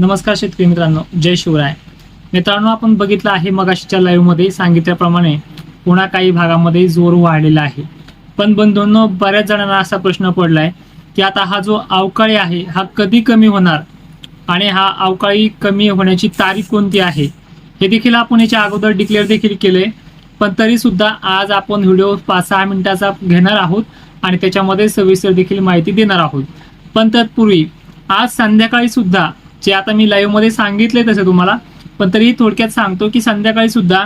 नमस्कार शेतकरी मित्रांनो जय शिवराय. मित्रांनो आपण बघितलं आहे मगाशीच्या लाईव्हमध्ये सांगितल्याप्रमाणे पुन्हा काही भागामध्ये जोर वाढलेला आहे. पण बंधूंनो बऱ्याच जणांना असा प्रश्न पडलाय की आता हा जो अवकाळी आहे हा कधी कमी होणार? आणि हा अवकाळी कमी होण्याची तारीख कोणती आहे? हे देखील आपण याच्या अगोदर डिक्लेअर देखील केलंय. पण तरी सुद्धा आज आपण व्हिडिओ पाच सहा मिनिटाचा घेणार आहोत आणि त्याच्यामध्ये सविस्तर देखील माहिती देणार आहोत. पण तत्पूर्वी आज संध्याकाळी सुद्धा जे आता मी लाईव्हमध्ये सांगितले तसे तुम्हाला पण तरी थोडक्यात सांगतो की संध्याकाळी सुद्धा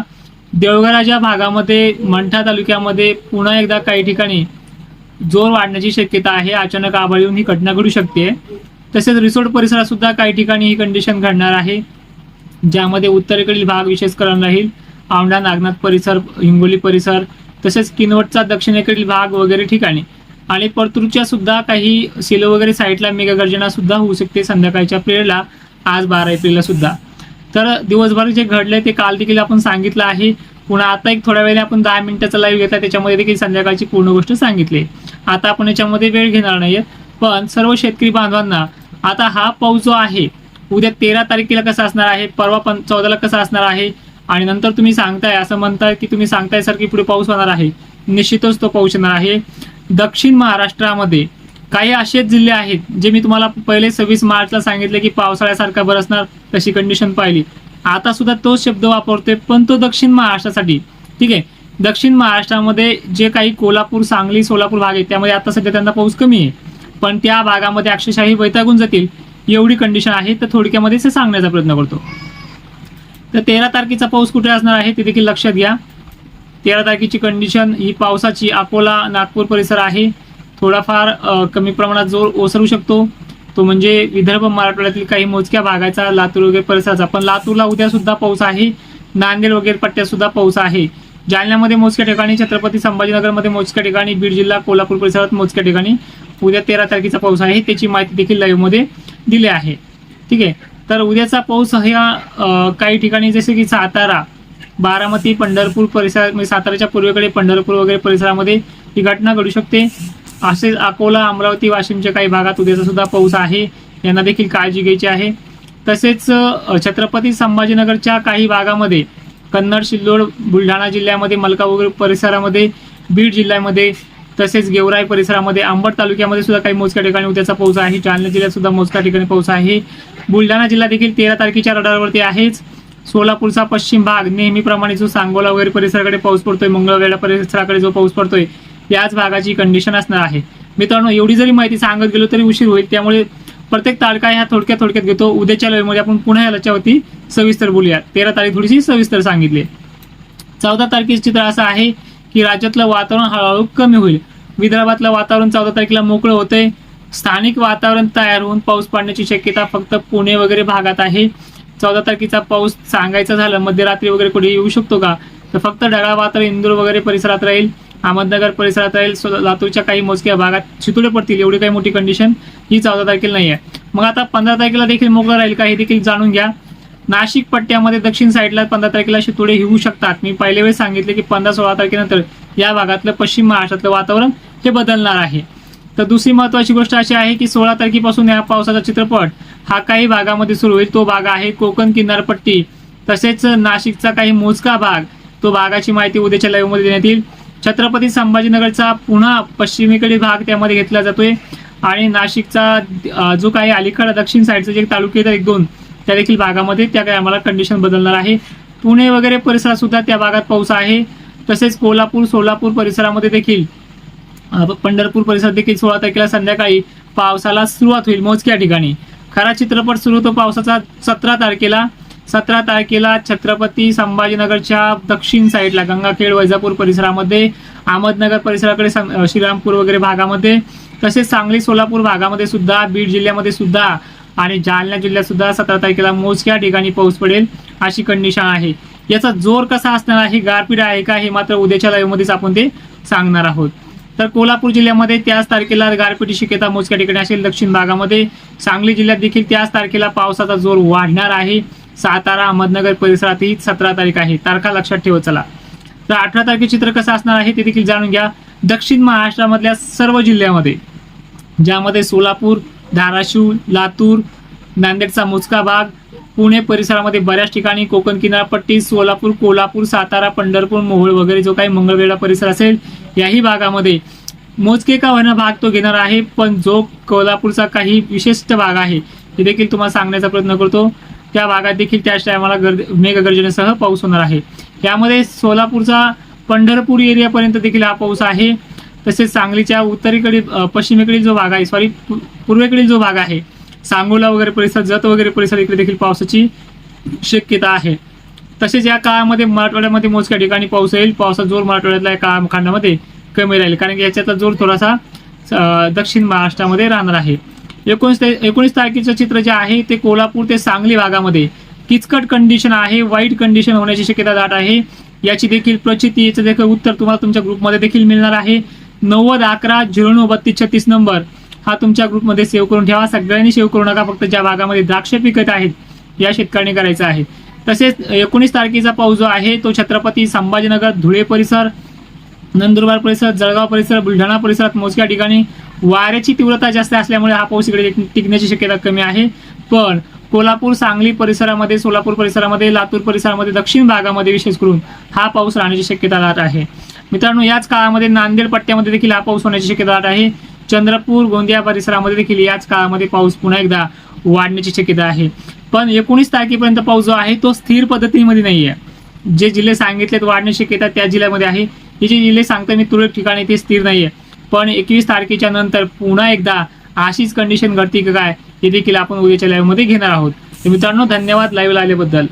देवगडाच्या भागामध्ये मंठा तालुक्यामध्ये पुन्हा एकदा काही ठिकाणी जोर वाढण्याची शक्यता आहे अचानक आभाळ येऊन ही घटना घडू शकते. तसेच रिसोर्ट परिसरात सुद्धा काही ठिकाणी ही कंडिशन घडणार आहे ज्यामध्ये उत्तरेकडील भाग विशेष करून राहील. औंढा नागनाथ परिसर हिंगोली परिसर तसेच किनवटचा दक्षिणेकडील भाग वगैरे ठिकाणी. आणि परतूरच्या सुद्धा काही सिलो वगैरे साईडला मेघगर्जना सुद्धा होऊ शकते संध्याकाळच्या पिरियडला आज बारा एप्रिलला सुद्धा. तर दिवसभर जे घडलंय ते काल देखील आपण सांगितलं आहे. पुन्हा आता एक थोड्या वेळाने आपण दहा मिनिटाचा लाईव्ह घेतला त्याच्यामध्ये देखील संध्याकाळची पूर्ण गोष्ट सांगितली. आता आपण याच्यामध्ये वेळ घेणार नाहीये पण सर्व शेतकरी बांधवांना आता हा पाऊस जो आहे उद्या तेरा तारखेला कसा असणार आहे परवा पण चौदाला कसा असणार आहे आणि नंतर तुम्ही सांगताय असं म्हणताय की तुम्ही सांगताय सर की पुढे पाऊस होणार आहे निश्चितच तो पाऊस येणार आहे. दक्षिण महाराष्ट्रामध्ये काही असे जिल्हे आहेत जे मी तुम्हाला पहिले सव्वीस मार्चला सांगितले की पावसाळ्यासारखा बरसणार तशी कंडिशन पाहिली. आता सुद्धा तोच शब्द वापरतोय पण तो दक्षिण महाराष्ट्रासाठी. ठीक आहे? दक्षिण महाराष्ट्रामध्ये जे काही कोल्हापूर सांगली सोलापूर भाग आहे त्यामध्ये आता सध्या त्यांना पाऊस कमी आहे. पण त्या भागामध्ये अक्षरशः वैतागून जातील एवढी कंडिशन आहे तर थोडक्यामध्ये सांगण्याचा प्रयत्न करतो. तर तेरा तारखेचा पाऊस कुठे असणार आहे ते देखील लक्षात घ्या. तेरा तारखेची कंडिशन ही पावसाची अकोला नागपूर परिसर आहे. थोडाफार कमी प्रमाणात जोर ओसरू शकतो. तो म्हणजे विदर्भ मराठवाड्यातील काही मोजक्या भागाचा लातूर वगैरे परिसराचा. पण लातूरला उद्या सुद्धा पाऊस आहे. नांदेड वगैरे पट्ट्यात सुद्धा पाऊस आहे. जालन्यामध्ये मोजक्या ठिकाणी छत्रपती संभाजीनगरमध्ये मोजक्या ठिकाणी बीड जिल्हा कोल्हापूर परिसरात मोजक्या ठिकाणी उद्या तेरा तारखेचा पाऊस आहे. त्याची माहिती देखील लाईव्हमध्ये दिली आहे. ठीक आहे. तर उद्याचा पाऊस ह्या काही ठिकाणी जसे की सातारा बारामती पंढरपूर परिसर म्हणजे साताऱ्याच्या पूर्वेकडे पंढरपूर वगैरे परिसरामध्ये ही घटना घडू शकते. असेच अकोला अमरावती वाशिमच्या काही भागात उद्याचा सुद्धा पाऊस आहे यांना देखील काळजी घ्यायची आहे. तसेच छत्रपती संभाजीनगरच्या काही भागामध्ये कन्नड सिल्लोड बुलढाणा जिल्ह्यामध्ये मलका वगैरे परिसरामध्ये बीड जिल्ह्यामध्ये तसेच गेवराई परिसरामध्ये अंबड तालुक्यामध्ये सुद्धा काही मोजक्या ठिकाणी उद्याचा पाऊस आहे जालना जिल्ह्यात सुद्धा मोजक्या ठिकाणी पाऊस आहे. बुलढाणा जिल्हा देखील तेरा तारखेच्या रडारवरती आहेच. सोलापूरचा पश्चिम भाग नेहमीप्रमाणे जो सांगोला वगैरे परिसराकडे पाऊस पडतोय मंगळवेढा परिसराकडे जो पाऊस पडतोय याच भागाची कंडिशन असणार आहे. मित्रांनो एवढी जरी माहिती सांगत गेलो तरी उशीर होईल. त्यामुळे प्रत्येक तारखा ह्या थोडक्यात थोडक्यात घेतो. उद्याच्या वेळेमध्ये आपण पुन्हा याच्यावरती सविस्तर बोलूया तेरा तारीख थोडीशी सविस्तर सांगितली. चौदा तारखेचं चित्र असं आहे की राज्यातलं वातावरण हळूहळू कमी होईल. विदर्भातलं वातावरण चौदा तारखेला मोकळं होतंय. स्थानिक वातावरण तयार होऊन पाऊस पडण्याची शक्यता फक्त पुणे वगैरे भागात आहे. चौदा तारखेचा पाऊस सांगायचं झालं मध्यरात्री वगैरे कुठे येऊ शकतो का? तर फक्त ढगाळ वातावरण इंदूर वगैरे परिसरात राहील अहमदनगर परिसरात राहील लातूरच्या काही मोजक्या भागात शितुडे पडतील एवढी काही मोठी कंडिशन ही चौदा तारखेला नाही आहे मग आता पंधरा तारखेला देखील मोकळं राहील का हे देखील जाणून घ्या. नाशिक पट्ट्यामध्ये दक्षिण साईडला पंधरा तारखेला शितुडे येऊ शकतात. मी पहिल्या वेळेस सांगितले की पंधरा सोळा तारखेनंतर या भागातलं पश्चिम महाराष्ट्रातलं वातावरण हे बदलणार आहे. तर दुसरी महत्वाची गोष्ट अशी आहे की सोळा तारखेपासून या पावसाचा चित्रपट हा काही भागामध्ये सुरू होईल. तो भाग आहे कोकण किनारपट्टी. तसेच नाशिकचा काही मोजका भाग तो भागाची माहिती उद्याच्या लाईव्हमध्ये देण्यात येईल. छत्रपती संभाजीनगरचा पुन्हा पश्चिमेकडील भाग त्यामध्ये घेतला जातोय. आणि नाशिकचा जो काही अलीकडे दक्षिण साईडचे जे तालुके आहेत एक दोन त्या देखील भागामध्ये त्या काही आम्हाला कंडिशन बदलणार आहे. पुणे वगैरे परिसरात सुद्धा त्या भागात पाऊस आहे. तसेच कोल्हापूर सोलापूर परिसरामध्ये देखील पंढरपूर परिसरात देखील सोळा तारखेला संध्याकाळी पावसाला सुरुवात होईल मोजक्या ठिकाणी. खरा चित्रपट सुरू होतो पावसाचा सतरा तारखेला. सतरा तारखेला छत्रपती संभाजीनगरच्या दक्षिण साईडला गंगाखेड वैजापूर परिसरामध्ये अहमदनगर परिसराकडे श्रीरामपूर वगैरे भागामध्ये तसेच सांगली सोलापूर भागामध्ये सुद्धा बीड जिल्ह्यामध्ये सुद्धा आणि जालना जिल्ह्यात सुद्धा सतरा तारखेला मोजक्या ठिकाणी पाऊस पडेल अशी कंडिशन आहे. याचा जोर कसा असणार आहे गारपीट आहे का हे मात्र उद्याच्या लाईव्हमध्येच आपण ते सांगणार आहोत. तर कोल्हापूर जिल्ह्यामध्ये त्याच तारखेला गारपिटी शक्यता मोजक्या ठिकाणी असेल. दक्षिण भागामध्ये सांगली जिल्ह्यात देखील त्याच तारखेला पावसाचा जोर वाढणार आहे. सातारा अहमदनगर परिसरातही सतरा तारीख आहे. तारखा लक्षात ठेवत चला. तर अठरा तारखे चित्र कसं असणार आहे ते देखील जाणून घ्या. दक्षिण महाराष्ट्रामधल्या सर्व जिल्ह्यामध्ये ज्यामध्ये सोलापूर धाराशिव लातूर नांदेडचा मोजका भाग पुणे परिसरामध्ये बऱ्याच ठिकाणी कोकण किनारपट्टी सोलापूर कोल्हापूर सातारा पंढरपूर मोहोळ वगैरे जो काही मंगळवेढा परिसर असेल याही भागामध्ये. मोजके का होईना भाग तो घेणार आहे पण जो कोल्हापूरचा काही विशिष्ट भाग आहे ते देखील तुम्हाला सांगण्याचा प्रयत्न करतो. त्या भागात देखील त्याच टायमाला गर्द मेघगर्जनेसह पाऊस होणार आहे. यामध्ये सोलापूरचा पंढरपूर एरियापर्यंत देखील हा पाऊस आहे. तसेच सांगलीच्या उत्तरेकडील पश्चिमेकडील जो भाग आहे सॉरी पूर्वेकडील जो भाग आहे सांगोला वगैरे परिसर जत वगैरे परिसर इकडे देखील पावसाची शक्यता आहे. तसेच या काळामध्ये मराठवाड्यामध्ये मोजक्या ठिकाणी पाऊस येईल. पावसाचा जोर मराठवाड्यातल्या कामखंडामध्ये कमी राहील. कारण की याच्यातला जोर थोडासा दक्षिण महाराष्ट्रामध्ये राहणार आहे. एकोणीस ते एकोणीस तारखेचं चित्र जे आहे ते कोल्हापूर ते सांगली भागामध्ये. किचकट कंडिशन आहे वाईट कंडिशन होण्याची शक्यता दाट आहे. याची देखील प्रचिती याचं देखील उत्तर तुम्हाला तुमच्या ग्रुपमध्ये देखील मिळणार आहे. नव्वद अकरा झिरो नऊ बत्तीस छत्तीस नंबर. हा तुमच्या ग्रुपमध्ये सेव्ह करून ठेवा. सगळ्यांनी सेव्ह करू नका. फक्त ज्या भागामध्ये द्राक्ष पिकत आहेत या शेतकऱ्यांनी करायचं आहे. तसेच एकोणीस तारखेचा पाऊस जो आहे तो छत्रपती संभाजीनगर धुळे परिसर नंदुरबार परिसर जळगाव परिसर बुलढाणा परिसरात मोजक्या ठिकाणी वाऱ्याची तीव्रता जास्त असल्यामुळे हा पाऊस इकडे टिकण्याची शक्यता कमी आहे. पण कोल्हापूर सांगली परिसरामध्ये सोलापूर परिसरामध्ये लातूर परिसरामध्ये दक्षिण भागामध्ये विशेष करून हा पाऊस राहण्याची शक्यता राहत आहे. मित्रांनो याच काळामध्ये नांदेड पट्ट्यामध्ये देखील हा पाऊस होण्याची शक्यता राहत आहे. चंद्रपूर गोंदिया परिसरामध्ये देखील याच काळामध्ये पाऊस पुन्हा एकदा वाढण्याची शक्यता आहे. पण एकोणीस तारखेपर्यंत पाऊस जो आहे तो स्थिर पद्धतीमध्ये नाही आहे जे जिल्हे सांगितलेत वाढण्याची शक्यता त्या जिल्ह्यामध्ये आहे. हे जे जिल्हे सांगतो मी तुरळक ठिकाणी ते स्थिर नाहीये. पण एकवीस तारखेच्या नंतर पुन्हा एकदा अशीच कंडिशन घडती की काय हे देखील आपण उद्याच्या लाईव्हमध्ये घेणार आहोत. तर मित्रांनो धन्यवाद लाईव्हला आल्याबद्दल.